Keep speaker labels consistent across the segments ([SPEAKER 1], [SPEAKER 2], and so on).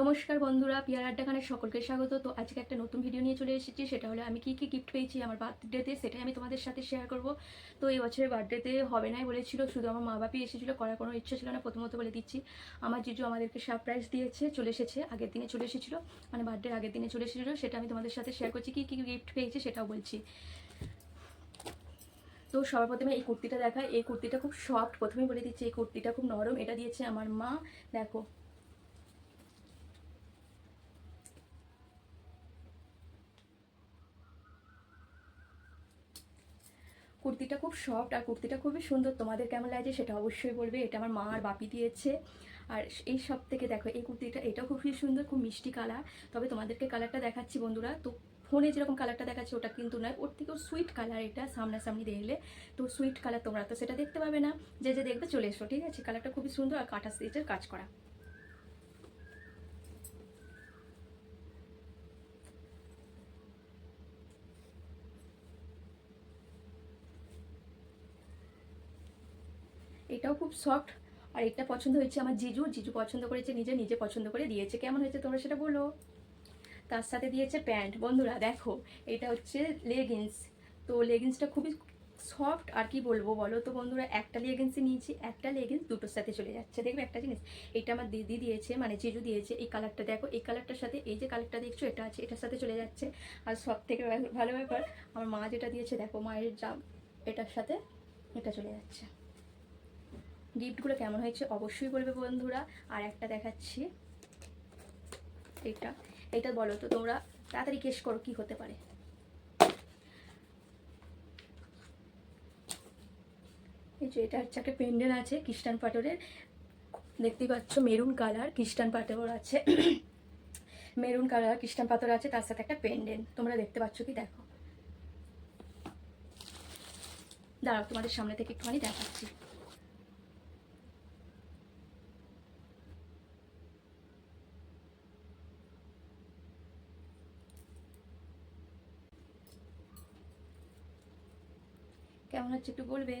[SPEAKER 1] নমস্কার বন্ধুরা, পিয়ার আড্ডাখানের সকলকে স্বাগত। তো আজকে একটা নতুন ভিডিও নিয়ে চলে এসেছি, সেটা হলো আমি কি কি গিফট পেয়েছি আমার বার্থডেতে সেটাই আমি তোমাদের সাথে শেয়ার করব। তো এই বছরের বার্থডেতে হবে নাই বলেছিল, শুধু আমার মা বাপি এসেছিল, করার কোনো ইচ্ছা ছিল না, প্রথমত বলে দিচ্ছি। আমার জিজু আমাদেরকে সারপ্রাইজ দিয়েছে, চলে এসেছে, আগের দিনে চলে এসেছিল মানে বার্থডের আগের দিনে চলে এসেছিল, সেটা আমি তোমাদের সাথে শেয়ার করছি, কি কি গিফট পেয়েছি সেটাও বলছি। তো সবার প্রথমে এই কুর্তিটা দেখায় এই কুর্তিটা খুব সফট প্রথমেই বলে দিচ্ছি, এই কুর্তিটা খুব নরম, এটা দিয়েছে আমার মা, দেখো। কুর্তিটা খুব সফট আর কুর্তিটা খুবই সুন্দর। তোমাদের কেমন লাগছে সেটা অবশ্যই বলবে। এটা আমার মা আর বাপি দিয়েছে। আর এই সব থেকে দেখো, এই কুর্তিটা এটাও খুবই সুন্দর, খুব মিষ্টি কালার তবে তোমাদেরকে কালারটা দেখাচ্ছি বন্ধুরা। তো ফোনে যেরকম কালারটা দেখাচ্ছে, ওটা কিন্তু নয়। ওর থেকেও সুইট কালার এটা সামনাসামনি দেখলে। তো সুইট কালার তোমরা তো সেটা দেখতে পাবে না। যে যে দেখবে চলে এসো, ঠিক আছে? কালারটা খুবই সুন্দর আর কাটা স্টিচের কাজ করা। এটাও খুব সফট আর এটা পছন্দ হয়েছে আমার জিজু। জিজু পছন্দ করেছে, নিজে নিজে পছন্দ করে দিয়েছে। কেমন হয়েছে তোমরা সেটা বলো? তার সাথে দিয়েছে প্যান্ট বন্ধুরা, দেখো, এটা হচ্ছে লেগিংস তো লেগিংসটা খুবই সফট আর কি বলব বলো তো বন্ধুরা, একটা লেগিংসই নিয়েছি, একটা লেগিংস দুটোর সাথে চলে যাচ্ছে। দেখবে একটা জিনিস, এটা আমার দিদি দিয়েছে মানে জিজু দিয়েছে, এই কালারটা দেখো, এই কালারটার সাথে এই যে কালারটা দেখছ, এটা আছে, এটার সাথে চলে যাচ্ছে। আর সব থেকে ভালো ব্যাপার, আমার মা যেটা দিয়েছে, দেখো, মায়ের জাম, এটার সাথে এটা চলে যাচ্ছে। গিফটগুলো কেমন হয়েছে অবশ্যই বলবে বন্ধুরা। আর একটা দেখাচ্ছি। এটা এটা বলো তো তোমরা তাড়াতাড়ি কেস করো কি হতে পারে। এই যে এটা হচ্ছে একটা পেন্ডেন্ট আছে খ্রিস্টান পাথরের দেখতেই পাচ্ছ মেরুন কালার খ্রিস্টান পাথর আছে। মেরুন কালার খ্রিস্টান পাথর আছে, তার সাথে একটা পেন্ডেন্ট তোমরা দেখতে পাচ্ছ কি? দেখো। দাঁড়াও, তোমাদের সামনে থেকে একটুখানি দেখাচ্ছি। কেমন হচ্ছে একটু বলবে?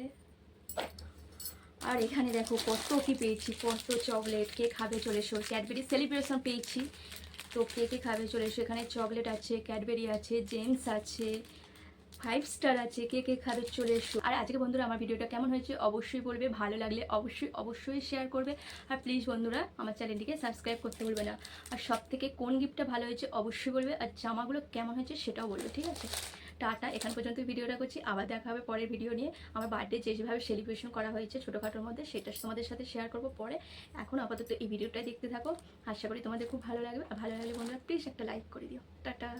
[SPEAKER 1] আর এখানে দেখো কত কি পেয়েছি, কত চকলেট কে খাবে চলে এসো। ক্যাডবেরি সেলিব্রেশন পেয়েছি। তো কে কে খাবে চলে এসো, এখানে চকলেট আছে ক্যাডবেরি আছে জেমস আছে ফাইভ স্টার আছে, কে কে খাবে চলে এসো। আর আজকে বন্ধুরা আমার ভিডিওটা কেমন হয়েছে অবশ্যই বলবে, ভালো লাগলে অবশ্যই অবশ্যই শেয়ার করবে। আর প্লিজ বন্ধুরা আমার চ্যানেলটিকে সাবস্ক্রাইব করতে ভুলবে না। আর সব থেকে কোন গিফটটা ভালো হয়েছে অবশ্যই বলবে, আর জামাগুলো কেমন হয়েছে সেটাও বলবে, ঠিক আছে? টাটা, এখান পর্যন্ত ভিডিওটা করছি। আবার দেখা হবে পরের ভিডিও নিয়ে। আমার বার্থডে যে যেভাবে সেলিব্রেশন করা হয়েছে ছোটোখাটোর মধ্যে, সেটা তোমাদের সাথে শেয়ার করব পরে। এখন আপাতত এই ভিডিওটাই দেখতে থাকো। আশা করি তোমাদের খুব ভালো লাগবে। ভালো লাগলে বন্ধুরা প্লিজ একটা লাইক করে দিও। টাটা।